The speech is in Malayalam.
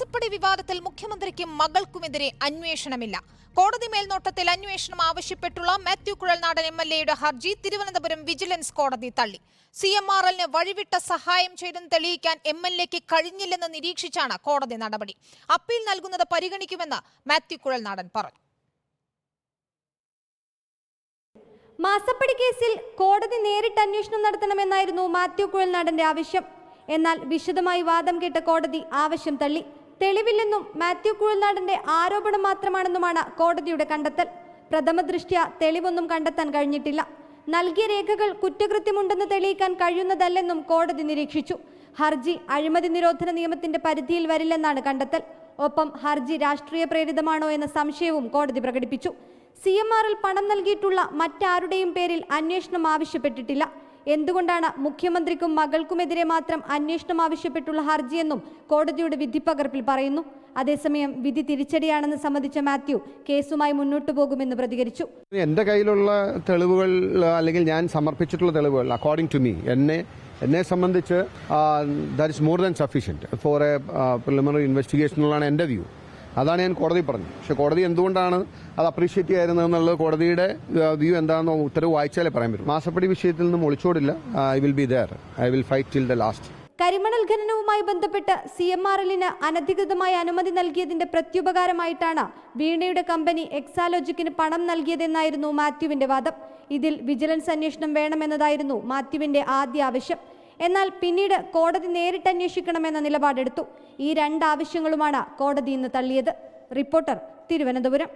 മാസപ്പടി വിവാദത്തിൽ മുഖ്യമന്ത്രിക്കും മകൾക്കുമെതിരെ അന്വേഷണമില്ല. കോടതി മേൽനോട്ടത്തിൽ അന്വേഷണം ആവശ്യപ്പെട്ടുള്ള മാത്യു കുഴൽനാടൻ എം എൽ എയുടെ ഹർജി തിരുവനന്തപുരം വിജിലൻസ് കോടതി തള്ളി. സി എം ആർ എല്ലിന് വഴിവിട്ട സഹായം ചെയ്തെന്ന് തെളിയിക്കാൻ എം എൽ എക്ക് കഴിഞ്ഞില്ലെന്ന് നിരീക്ഷിച്ചാണ് കോടതി നടപടി. അപ്പീൽ നൽകുന്നത് പരിഗണിക്കുമെന്ന് മാത്യു കുഴൽനാടൻ പറഞ്ഞു. മാസപ്പടി കേസിൽ കോടതി നേരിട്ട് അന്വേഷണം നടത്തണമെന്നായിരുന്നു മാത്യു കുഴൽനാടന്റെ ആവശ്യം. എന്നാൽ വിശദമായി വാദം കേട്ട കോടതി ആവശ്യം തള്ളി. തെളിവില്ലെന്നും മാത്യു കുഴൽനാടന്റെ ആരോപണം മാത്രമാണെന്നുമാണ് കോടതിയുടെ കണ്ടെത്തൽ. പ്രഥമ ദൃഷ്ട്യ തെളിവൊന്നും കണ്ടെത്താൻ കഴിഞ്ഞിട്ടില്ല. നൽകിയ രേഖകൾ കുറ്റകൃത്യമുണ്ടെന്ന് തെളിയിക്കാൻ കഴിയുന്നതല്ലെന്നും കോടതി നിരീക്ഷിച്ചു. ഹർജി അഴിമതി നിരോധന നിയമത്തിന്റെ പരിധിയിൽ വരില്ലെന്നാണ് കണ്ടെത്തൽ. ഒപ്പം ഹർജി രാഷ്ട്രീയ പ്രേരിതമാണോ എന്ന സംശയവും കോടതി പ്രകടിപ്പിച്ചു. സി എം ആറിൽ പണം നൽകിയിട്ടുള്ള മറ്റാരുടെയും പേരിൽ അന്വേഷണം ആവശ്യപ്പെട്ടിട്ടില്ല. എന്തുകൊണ്ടാണ് മുഖ്യമന്ത്രിക്കും മകൾക്കുമെതിരെ മാത്രം അന്വേഷണം ആവശ്യപ്പെട്ടുള്ള ഹർജിയെന്നും കോടതിയുടെ വിധിപ്പകർപ്പിൽ പറയുന്നു. അതേസമയം വിധി തിരിച്ചടിയാണെന്ന് സംബന്ധിച്ച മാത്യു കേസുമായി മുന്നോട്ടു പോകുമെന്ന് പ്രതികരിച്ചു. എന്റെ കയ്യിലുള്ള തെളിവുകൾ അല്ലെങ്കിൽ ഞാൻ സമർപ്പിച്ചിട്ടുള്ള തെളിവുകൾ അക്കോർഡിംഗ് ടു മീ എന്നെ എന്നെ സംബന്ധിച്ച് that is more than sufficient for a preliminary investigation എന്നുള്ളതാണ് എന്റെ വ്യൂ അതാണ് ഞാൻ കോടതി പറഞ്ഞത്. പക്ഷെ കോടതി എന്തുകൊണ്ടാണ് അത് അപ്രീഷിയേറ്റ് ചെയ്യുന്നത് എന്നുള്ളത് കോടതിയുടെ വ്യൂ എന്താണെന്ന് ഉത്തരവ് വായിച്ചാലേ പറയാൻ പറ്റും. മാസപ്പടി വിഷയത്തിൽ നിന്നും ഒളിച്ചോടില്ല. I will be there I will fight till the last കരിമണൽ ഖനനവുമായി ബന്ധപ്പെട്ട് സി എം ആർ എല്ലിന് അനധികൃതമായി അനുമതി നൽകിയതിന്റെ പ്രത്യുപകാരമായിട്ടാണ് വീണയുടെ കമ്പനി എക്സാലോജിക്കിന് പണം നൽകിയതെന്നായിരുന്നു മാത്യുവിന്റെ വാദം. ഇതിൽ വിജിലൻസ് അന്വേഷണം വേണമെന്നതായിരുന്നു മാത്യുവിന്റെ ആദ്യ ആവശ്യം. എന്നാൽ പിന്നീട് കോടതി നേരിട്ട് അന്വേഷിക്കണമെന്ന നിലപാടെടുത്തു. ഈ രണ്ട് ആവശ്യങ്ങളുമാണ് കോടതി ഇന്ന് തള്ളിയത്. റിപ്പോർട്ടർ തിരുവനന്തപുരം.